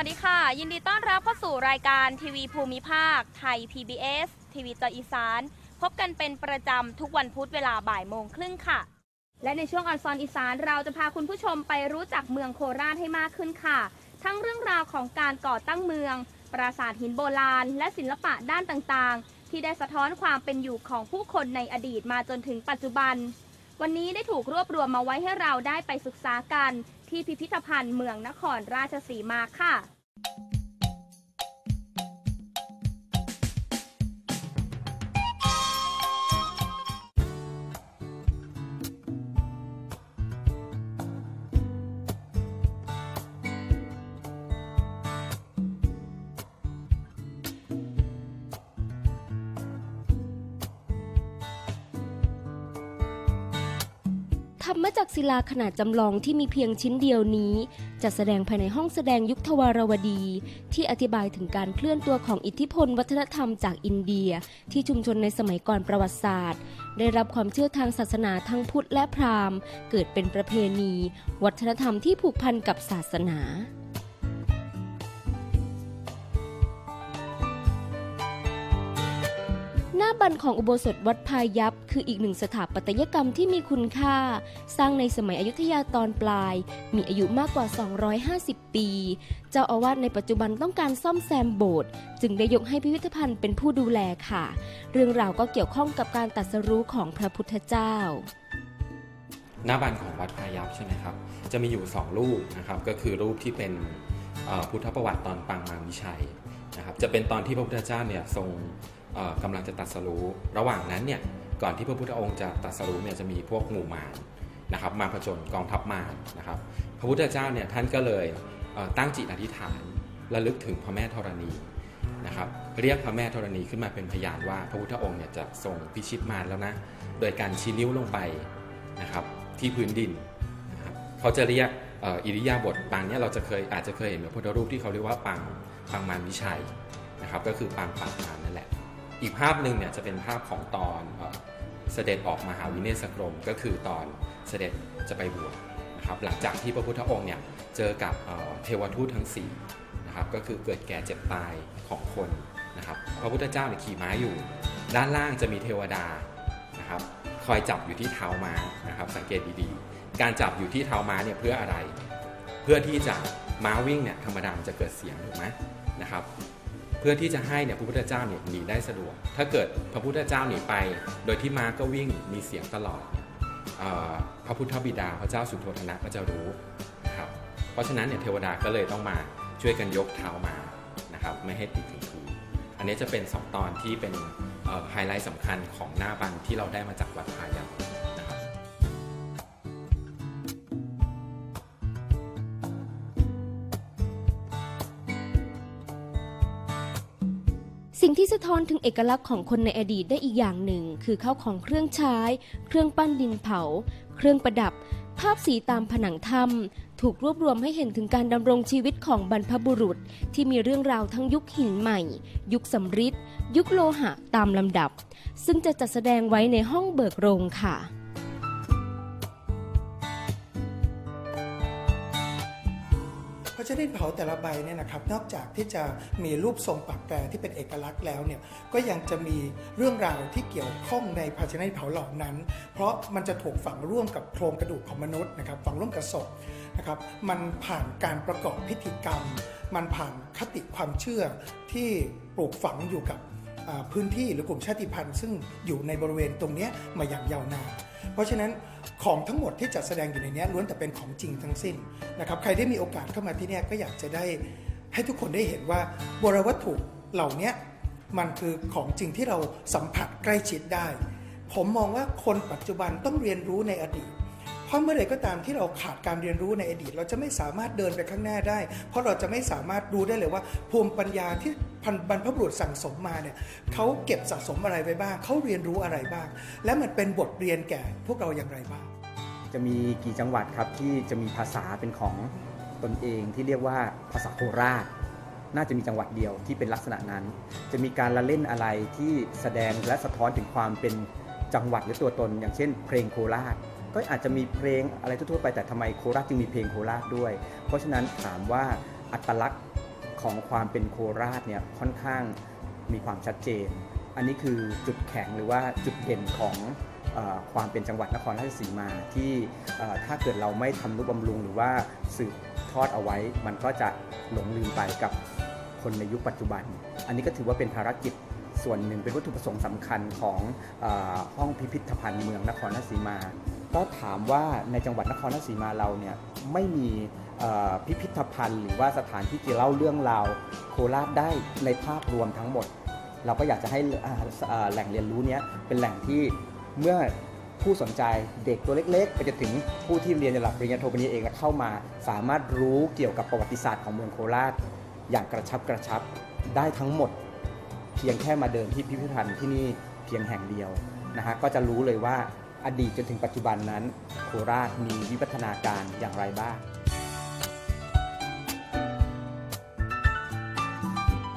วัสดีค่ะ ยินดีต้อนรับเข้าสู่รายการทีวีภูมิภาค ไทย PBS ทีวีจออีสาน พบกันเป็นประจำทุกวันพุธเวลาบ่ายโมงครึ่งค่ะ และในช่วงออนซอนอีสานเราจะพาคุณผู้ชมไปรู้จักเมืองโคราชให้มากขึ้นค่ะ ทั้งเรื่องราวของการก่อตั้งเมือง ปราสาทหินโบราณ และศิลปะด้านต่างๆ ที่ได้สะท้อนความเป็นอยู่ของผู้คนในอดีตมาจนถึงปัจจุบัน วันนี้ได้ถูกรวบรวมมาไว้ให้เราได้ไปศึกษากัน ที่พิพิธภัณฑ์เมืองนครราชสีมาค่ะ ทำมาจากศิลาขนาดจำลองที่มีเพียงชิ้นเดียวนี้จะแสดงภายในห้องแสดงยุคทวารวดี ที่อธิบายถึงการเคลื่อนตัวของอิทธิพลวัฒนธรรมจากอินเดีย ที่ชุมชนในสมัยก่อนประวัติศาสตร์ ได้รับความเชื่อทางศาสนาทั้งพุทธและพราหมณ์ เกิดเป็นประเพณี วัฒนธรรมที่ผูกพันกับศาสนา หน้าบันของอุโบสถวัดพายัพคืออีกหนึ่งสถาปัตยกรรมที่มีคุณค่า สร้างในสมัยอยุธยาตอนปลาย มีอายุมากกว่า 250 ปี เจ้าอาวาสในปัจจุบันต้องการซ่อมแซมโบสถ์จึงได้ยกให้พิพิธภัณฑ์เป็นผู้ดูแลค่ะ เรื่องราวก็เกี่ยวข้องกับการตรัสรู้ของพระพุทธเจ้า หน้าบันของวัดพายัพใช่ไหมครับ จะมีอยู่ 2 รูปนะครับก็คือรูปที่เป็นพุทธประวัติตอนปังมารวิชัยนะครับจะเป็นตอนที่พระพุทธเจ้าเนี่ยทรง กำลังจะตรัสรู้ ระหว่างนั้นเนี่ยก่อนที่พระพุทธองค์จะตรัสรู้เนี่ยจะมีพวกหมู่มารนะครับมาผจญกองทัพมารนะครับพระพุทธเจ้าเนี่ยท่านก็เลยเตั้งจิตอธิษฐานระลึกถึงพระแม่ธรณีนะครับเรียกพระแม่ธรณีขึ้นมาเป็นพยานว่าพระพุทธองค์เนี่ยจะทรงพิชิตมารแล้วนะโดยการชี้นิ้วลงไปนะครับที่พื้นดินนะครับเขาจะเรียกอ,อ,อิริยาบถปางเนี่ยเราจะเคยอาจจะเคยเห็นพระพุทธรูปที่เขาเรียกว่าปางปางมารวิชัยนะครับก็คือปางปาบมารนั่นแหละ อีกภาพหนึ่งเนี่ยจะเป็นภาพของตอนเสด็จออกมหาวิเนศกรม ก็คือตอนเสด็จจะไปบวชนะครับหลังจากที่พระพุทธองค์เนี่ยเจอกับเทวทูตทั้งสี่นะครับก็คือเกิดแก่เจ็บตายของคนนะครับพระพุทธเจ้าเนี่ยขี่ม้าอยู่ ด้านล่างจะมีเทวดานะครับคอยจับอยู่ที่เท้าม้านะครับสังเกตดีๆ การจับอยู่ที่เท้าม้าเนี่ยเพื่ออะไร เพื่อที่จะม้าวิ่งเนี่ยธรรมดามันจะเกิดเสียงถูกไหมนะครับ เพื่อที่จะให้เนี่ยพระพุทธเจ้าเนี่ยหนีได้สะดวก ถ้าเกิดพระพุทธเจ้าหนีไป โดยที่ม้าก็วิ่งมีเสียงตลอดออพระพุทธบิดาพระเจ้าสุโธทนะก็จะรู้นะครับเพราะฉะนั้นเนี่ยเทวดาก็เลยต้องมาช่วยกันยกเท้ามานะครับไม่ให้ติดถึงพื้นอันนี้จะเป็น 2 ตอนที่เป็นไฮไลท์สำคัญของหน้าบันที่เราได้มาจากวัดพายัพ สิ่งที่สะท้อนถึงเอกลักษณ์ของคนในอดีตได้อีกอย่างหนึ่ง คือข้าวของเครื่องใช้ เครื่องปั้นดินเผา เครื่องประดับ ภาพสีตามผนังถ้ำถูกรวบรวมให้เห็นถึงการดำรงชีวิตของบรรพบุรุษ ที่มีเรื่องราวทั้งยุคหินใหม่ ยุคสำริดยุคโลหะตามลำดับ ซึ่งจะจัดแสดงไว้ในห้องเบิกโรงค่ะ พระดินเผาแต่ละใบเนี่ยนะครับนอกจากที่จะมีรูปทรงปักแปรที่เป็นเอกลักษณ์แล้วเนี่ยก็ยังจะมีเรื่องราวที่เกี่ยวข้องในภาชนะเผาเหล่านั้น เพราะมันจะถูกฝังร่วมกับโครงกระดูกของมนุษย์นะครับฝังร่วมกับศพนะครับมันผ่านการประกอบพิธีกรรม มันผ่านคติความเชื่อที่ปลูกฝังอยู่กับ พื้นที่หรือกลุ่มชาติพันธุ์ ซึ่งอยู่ในบริเวณตรงนี้มาอย่างยาวนานเพราะฉะนั้นของทั้งหมดที่จัดแสดงอยู่ในนี้ล้วนแต่เป็นของจริงทั้งสิ้นนะครับใครได้มีโอกาสเข้ามาที่นี่ก็อยากจะได้ให้ทุกคนได้เห็นว่าโบราณวัตถุเหล่านี้มันคือของจริงที่เราสัมผัสใกล้ชิดได้ ผมมองว่าคนปัจจุบันต้องเรียนรู้ในอดีต เพราะเมื่อไรก็ตามที่เราขาดการเรียนรู้ในอดีต เราจะไม่สามารถเดินไปข้างหน้าได้ เพราะเราจะไม่สามารถรู้ได้เลยว่าภูมิปัญญาที่ พันบรรพบุรุษสั่งสมมาเนี่ยเขาเก็บสะสมอะไรไว้บ้างเขาเรียนรู้อะไรบ้าง และมันเป็นบทเรียนแก่พวกเราอย่างไรบ้าง จะมีกี่จังหวัดครับที่จะมีภาษาเป็นของตนเองที่เรียกว่าภาษาโคราช น่าจะมีจังหวัดเดียวที่เป็นลักษณะนั้น จะมีการละเล่นอะไรที่แสดงและสะท้อนถึงความเป็นจังหวัดหรือตัวตน อย่างเช่น เพลงโคราช ก็อาจจะมีเพลงอะไรทั่วๆไปแต่ทำไมโคราชจึงมีเพลงโคราชด้วย เพราะฉะนั้นถามว่าอัตลักษณ์ ของความเป็นโคราชเนี่ยค่อนข้างมีความชัดเจน อันนี้คือจุดแข็งหรือว่าจุดเด่นของอความเป็นจังหวัดนครราชสีมาที่ถ้าเกิดเราไม่ทำนุบำรุงหรือว่าสืบทอดเอาไว้ มันก็จะหลงลืมไปกับคนในยุคปัจจุบัน อันนี้ก็ถือว่าเป็นภารกิจส่วนหนึ่งเป็นวัตถุประสงค์สำคัญของอห้องพิพิธภัณฑ์เมืองนครราชสีมา ก็ถามว่าในจังหวัดนครราชสีมาเราเนี่ยไม่มี พิพิธภัณฑ์ หรือว่าสถานที่ที่เล่าเรื่องราวโคราชได้ในภาพรวมทั้งหมด เราก็อยากจะให้แหล่งเรียนรู้นี้เป็นแหล่งที่เมื่อผู้สนใจเด็กตัวเล็กๆไปจนถึงผู้ที่เรียนระดับปริญญาโทปริญญาเอกและเข้ามา สามารถรู้เกี่ยวกับประวัติศาสตร์ของเมืองโคราช อย่างกระชับกระชับได้ทั้งหมด เพียงแค่มาเดินที่พิพิธภัณฑ์ที่นี่เพียงแห่งเดียวนะฮะก็จะรู้เลยว่าอดีตจนถึงปัจจุบันนั้น โคราชมีวิวัฒนาการอย่างไรบ้าง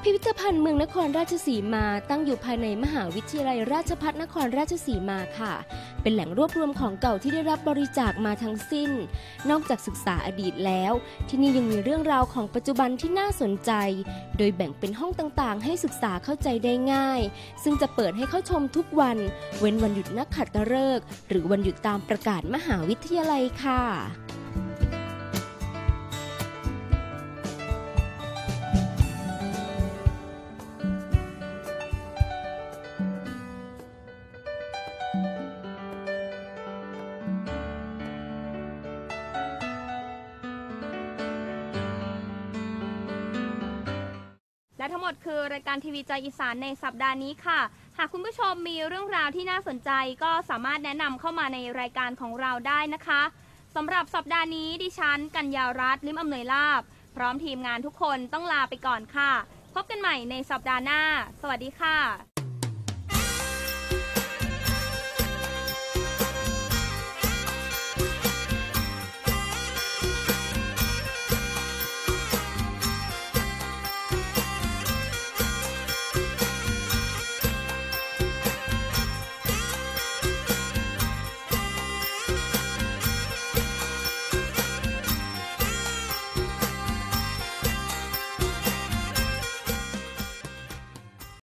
พิพิธภัณฑ์เมืองนครราชสีมาตั้งอยู่ภายในมหาวิทยาลัยราชภัฏนครราชสีมาค่ะ เป็นแหล่งรวบรวมของเก่าที่ได้รับบริจาคมาทั้งสิ้น นอกจากศึกษาอดีตแล้ว ที่นี่ยังมีเรื่องราวของปัจจุบันที่น่าสนใจ โดยแบ่งเป็นห้องต่างๆ ให้ศึกษาเข้าใจได้ง่าย ซึ่งจะเปิดให้เข้าชมทุกวัน เว้นวันหยุดนักขัตฤกษ์หรือวันหยุดตามประกาศมหาวิทยาลัยค่ะและ ทั้งหมดคือรายการทีวีใจอีสานในสัปดาห์นี้ค่ะ หากคุณผู้ชมมีเรื่องราวที่น่าสนใจก็สามารถแนะนำเข้ามาในรายการของเราได้นะคะสำหรับสัปดาห์นี้ดิฉัน กัญญารัตน์ลิมอำนวยลาบ พร้อมทีมงานทุกคนต้องลาไปก่อนค่ะ พบกันใหม่ในสัปดาห์หน้า สวัสดีค่ะ